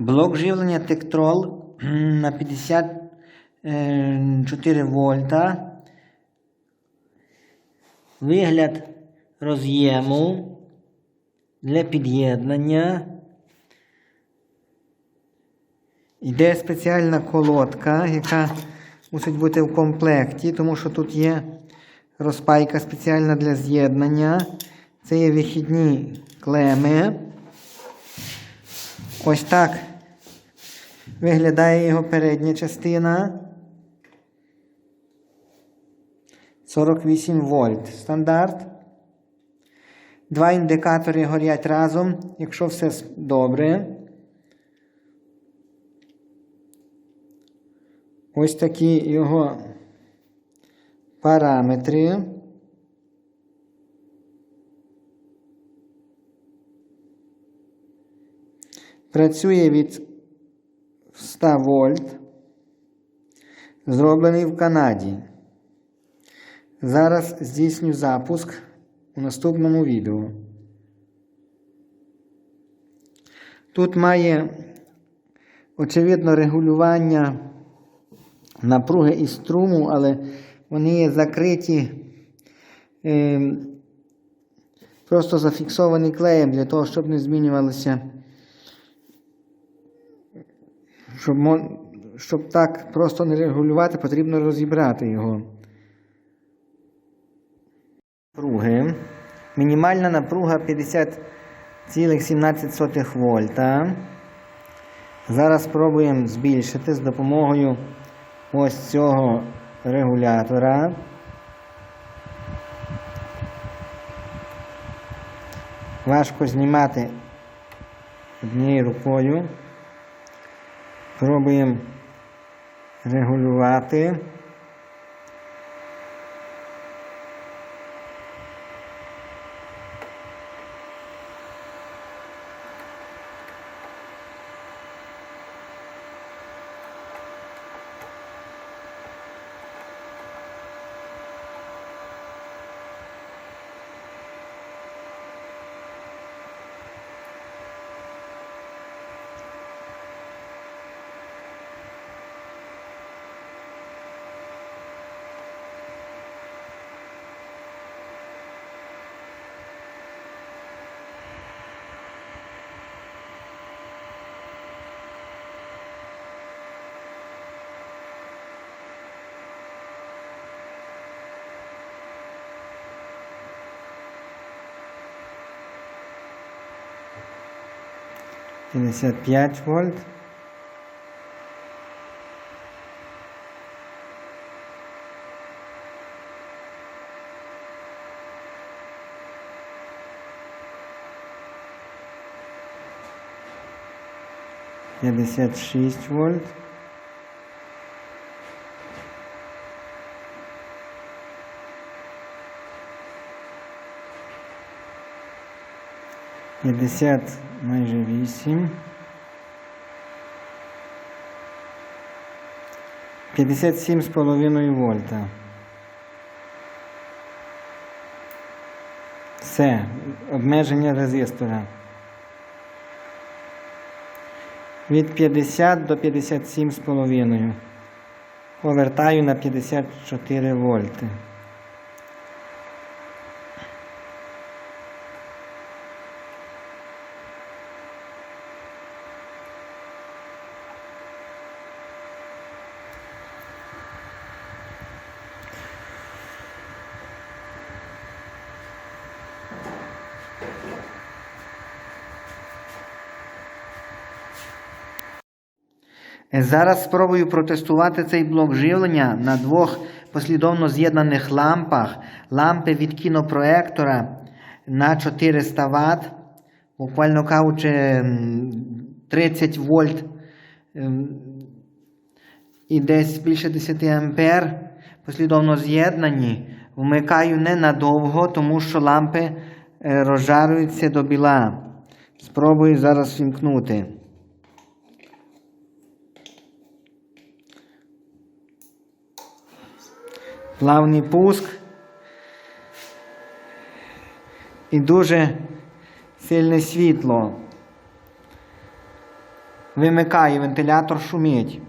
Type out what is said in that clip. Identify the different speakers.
Speaker 1: Блок живлення Тектрол на 54 вольта. Вигляд роз'єму для під'єднання. Йде спеціальна колодка, яка мусить бути в комплекті, тому що тут є розпайка спеціальна для з'єднання. Це є вихідні клеми. Ось так виглядає його передня частина. 48 вольт. Стандарт. Два індикатори горять разом, якщо все добре. Ось такі його параметри. Працює від 100 вольт. Зроблений в Канаді. Зараз здійсню запуск у наступному відео. Тут має очевидно регулювання напруги і струму, але вони є закриті, е, просто зафіксовані клеєм для того, щоб не змінювалися. Щоб, щоб так просто не регулювати, потрібно розібрати його. Напруги. Мінімальна напруга 50,17 вольта. Зараз спробуємо збільшити з допомогою ось цього регулятора. Важко знімати однією рукою. Пробуємо регулювати. П'ятдесят п'ять вольт. П'ятдесят шість вольт. П'ятдесят майже вісім. П'ятдесят сім з половиною вольта. Все, обмеження резистора. Від 50 до 57 з половиною. Повертаю на 54 вольти. Зараз спробую протестувати цей блок живлення на двох послідовно з'єднаних лампах. Лампи від кінопроектора на 400 Вт, буквально кажучи, 30 вольт і десь більше 10 ампер. Послідовно з'єднані. Вмикаю ненадовго, тому що лампи е, розжарюються до біла. Спробую зараз вімкнути. плавний пуск і дуже сильне світло. Вимикає вентилятор, шумить.